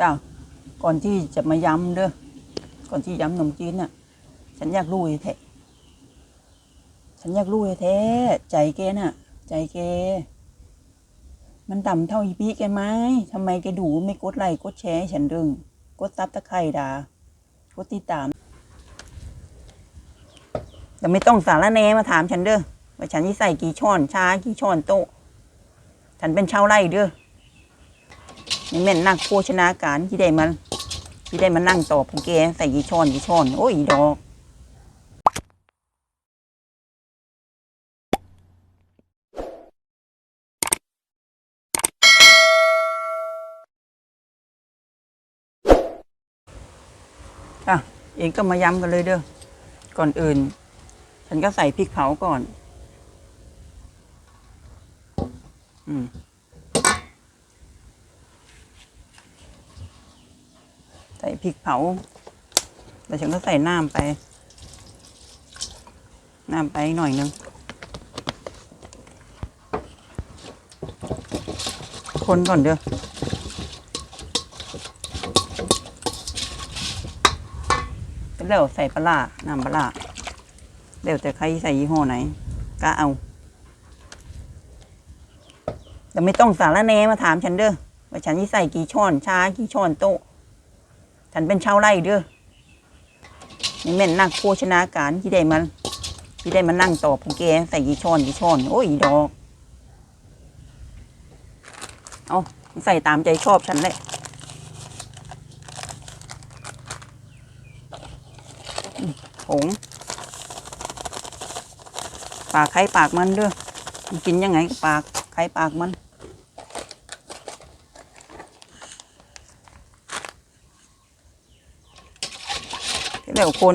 จ้า ก่อนที่จะมาย้ำเด้อก่อนที่ย้ำนมจีนน่ะ ฉันอยากรู้แท้ฉันอยากรู้แท้ใจแกน่ะ ใจแกมันต่ำเท่าอีพีแกไหมทำไมแกดูไม่กดไลค์กดแชร์ฉันดึง กดซับตะไคร่ดากดติดตามแต่ไม่ต้องสารแหนมาถามฉันเด้อว่าฉันนี่ใส่กี่ช้อนชากี่ช้อนโต๊ะ ฉันเป็นชาวไร่เด้อ นี่แม่นนักโภชนาการที่ได้มันที่ได้มานั่งตอบพวกแกใส่กี่ช้อนกี่ช้อน โอ้ยดอกอะเองก็มาย้ำกันเลยเด้อ ก่อนอื่น ฉันก็ใส่พริกเผาก่อน อืม ส่พริกเผาแล้วฉันก็ใส่น้ำไป น้ำไปหน่อยนึง คนก่อนเด้อแล้วใส่ปลาน้ำปลาร้าแล้วแต่ใครใส่ยี่ห้อไหนก็เอาแต่ไม่ต้องสารแนมาถามฉันเด้อว่าฉันนี่ใส่กี่ช้อนชากี่ช้อนโต๊ะ ฉันเป็นชาวไร่เด้อนี่แม่นนักโภชนาการที่ได้มันที่ได้มานั่งตอบพวกแกใส่กี่ช้อนกี่ช้อน โอ้ยดอก เอาใส่ตามใจชอบฉันเลยผงปากใครปากมันเด้อมันกินยังไงปากใครปากมัน แล้วคน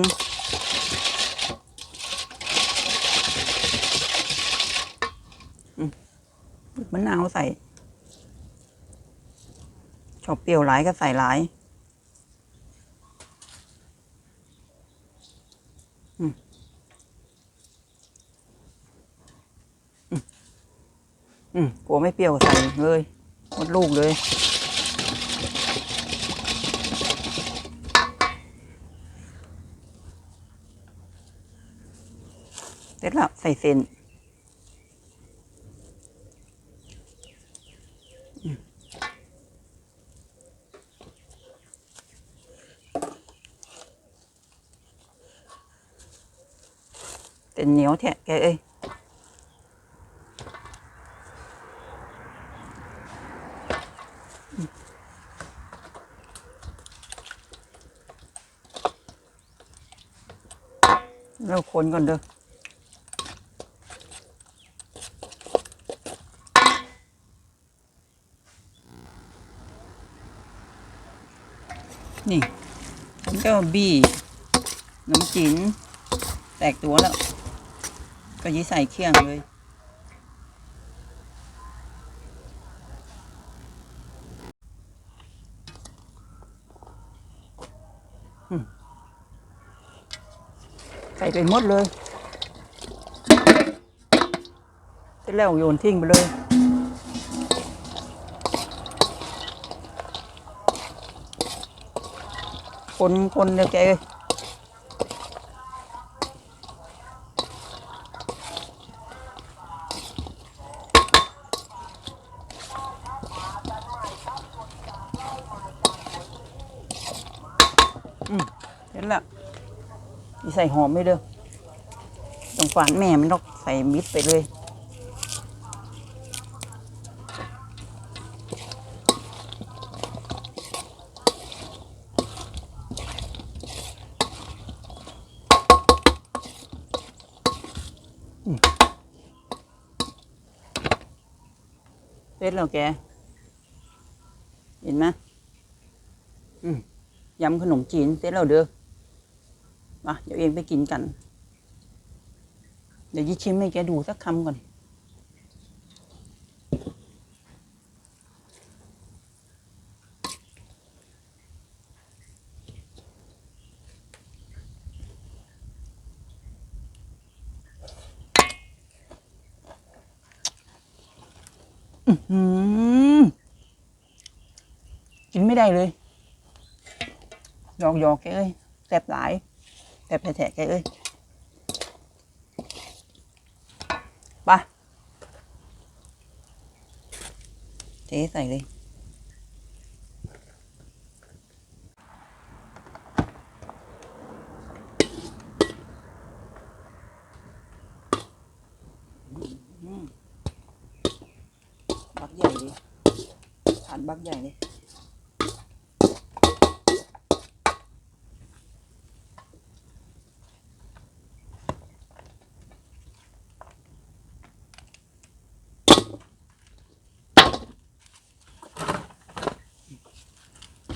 อืมมะนาวใส่ ชอบเปรี้ยวหลายก็ใส่หลายอืมกลัวไม่เปรี้ยวใส่เลยหมดลูกเลย เสร็จแล้วใส่เส้นเส้นเหนียวแท้แกเอ้ยเราคนก่อนเด้อ นี่มันก็บี้น้ำจิ้นแตกตัวแล้ว ก็ยีใส่เครื่องเลยใส่ไปหมดเลยเสร็จแล้วโยนทิ้งไปเลย คนคนเดียวแกเอ้ยอืมเห็นแล้วนี่ใส่หอมไม่เด้อต้องฝานแม่มันต้องใส่มิดไปเลย ร็จแล้วแก เห็นไหมอืมยำขนมจีนเสร็จแล้วเด้อมาเดี๋ยวเองไปกินกัน เดี๋ยวยี่ชิมให้แกดูสักคำก่อน กินไม่ได้เลยหยอกหยอกแกเอ้ยแสบหลายแสบแฉะแกเอ้ยไปะเทใส่เลย บัก ใหญ่เลยฐานบักใหญ่เลย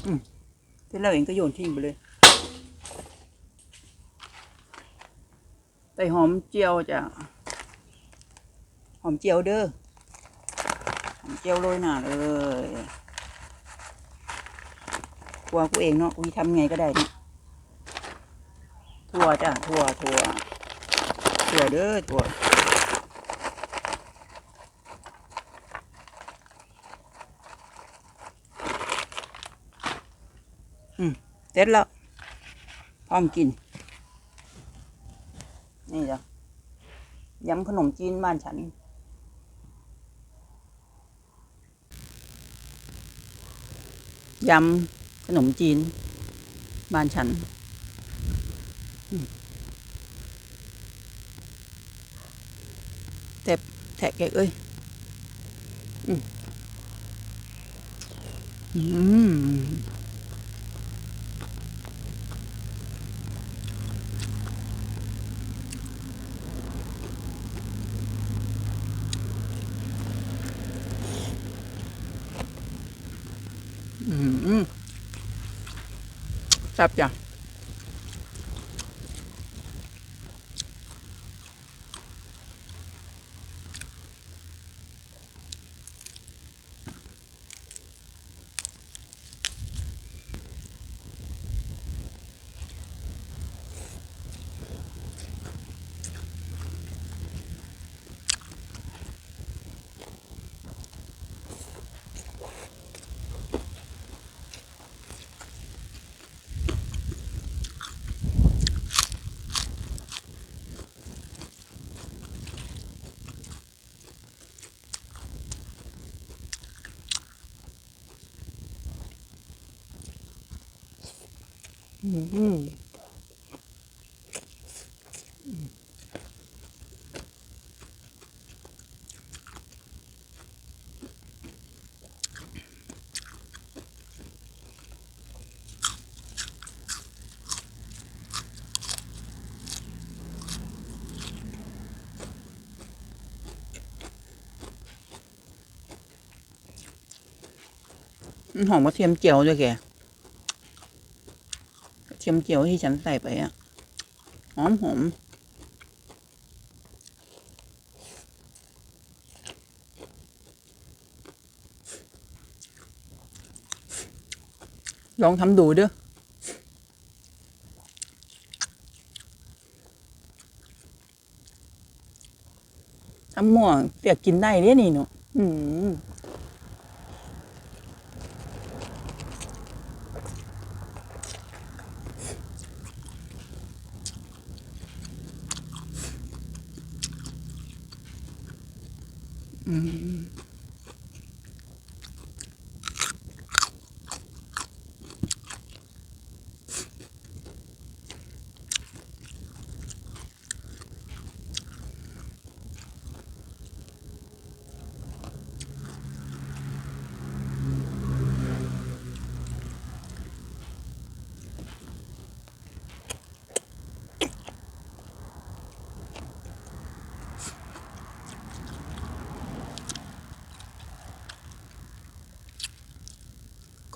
อืมเสร็จแล้วเองก็โยนทิ้งไปเลยใส่หอมเจียวจ้ะหอมเจียวเด้อ เจียวโรยหน้าเลยกลัวกูเองเนาะกูทำไงก็ได้นี่ถั่วจ้ะถั่วถั่วถั่วเด้อถั่วอืมเสร็จแล้วพร้อมกิน นี่จ้ะยำขนมจีนบ้านฉัน ยำขนมจีน บ้านฉันแต่แทะแกเอ้ย อืม อืมแซ่บจ้ะ หอมกระเทียมเจียวด้วยแก ยมเจียวที่ฉันใส่ไปอะหอมหอมลองทำดูเด้อทำหม่วงเปียกกินได้เด้นี่เนาะอืม อื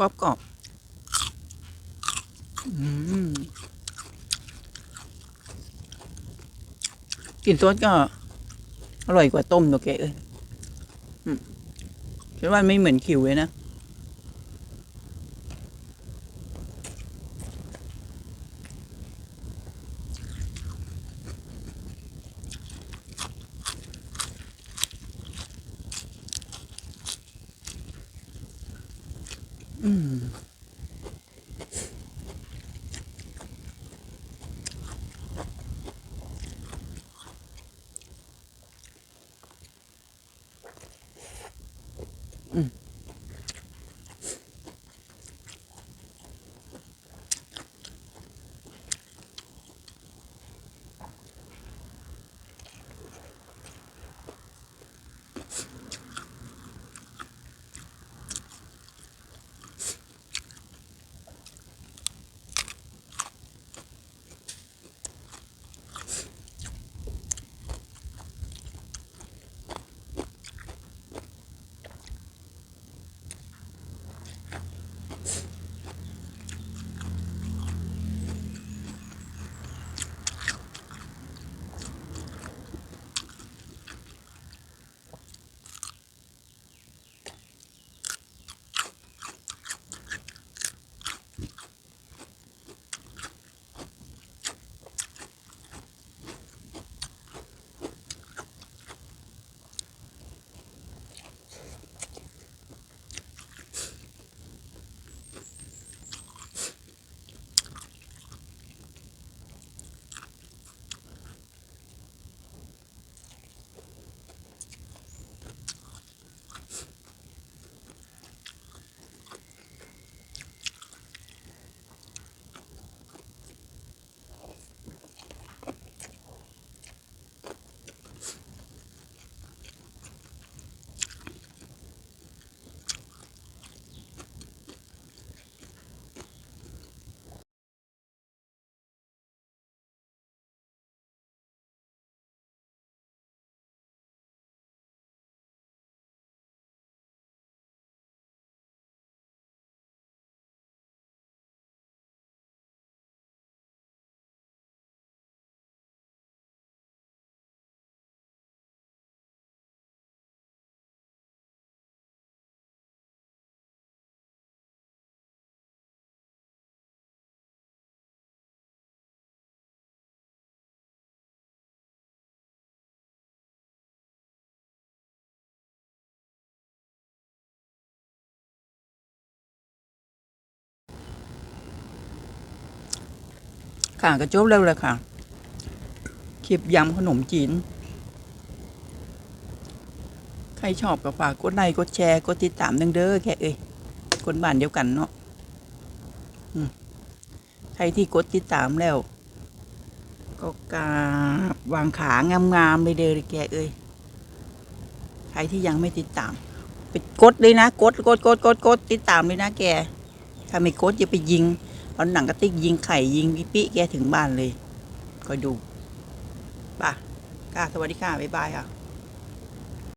รอบกรอบอืมกลิ่นซอสก็อร่อยกว่าต้มตัวแกเอ้ยฉันว่าไม่เหมือนคิวเลยนะ อื ค่ะก็จบแล้วละค่ะ คลิปยำขนมจีน ใครชอบก็ฝากกดไลค์กดแชร์กดติดตามดังเด้อแค่เอ้ยคนบ้านเดียวกันเนาะใครที่กดติดตามแล้ว ก็กาบวางขางามๆเลยเด้อแกเอ้ยใครที่ยังไม่ติดตามไปกดเลยนะ กดกดกดกดกดติดตามเลยนะแก ถ้าไม่กดจะไปยิง เอาหนังกระติกยิงไข่ยิงวิปิแกถึงบ้านเลยคอยดูป่ะค่ะสวัสดีค่ะ บ๊ายบายค่ะ